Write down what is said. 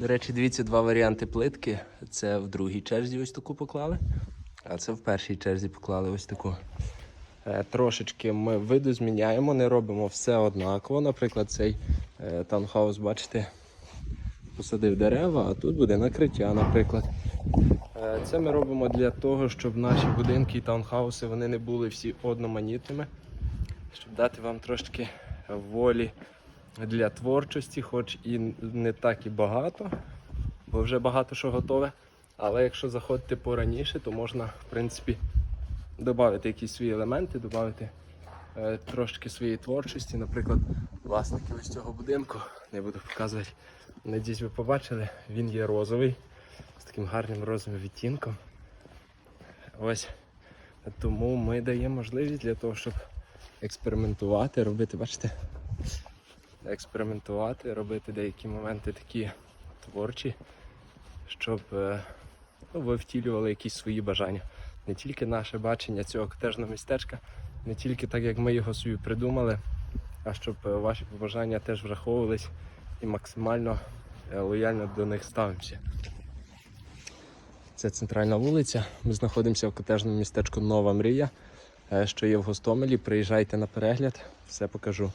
До речі, дивіться два варіанти плитки. Це в другій черзі ось таку поклали, а це в першій черзі поклали ось таку. Е, Трошечки ми виду зміняємо, не робимо все однаково. Наприклад, цей е, таунхаус, бачите, посадив дерева, а тут буде накриття, наприклад. Е, Це ми робимо для того, щоб наші будинки і таунхауси вони не були всі одноманітними, щоб дати вам трошки волі для творчості, хоч і не так і багато, бо вже багато що готове. Але якщо заходити пораніше, то можна, в принципі, додати якісь свої елементи, додати е, трошки своєї творчості. Наприклад, власники ось цього будинку, не буду показувати. Надіюсь, ви побачили, він є розовий, з таким гарним розовим відтінком. Ось тому ми даємо можливість для того, щоб експериментувати, робити, бачите, експериментувати, робити деякі моменти такі творчі, щоб е, ну, ви втілювали якісь свої бажання. Не тільки наше бачення цього котежного містечка, не тільки так, як ми його собі придумали, а щоб е, ваші побажання теж враховувались і максимально е, лояльно до них ставимося. Це центральна вулиця. Ми знаходимося в котежному містечку Нова Мрія, що є в Гостомелі. Приїжджайте на перегляд, все покажу.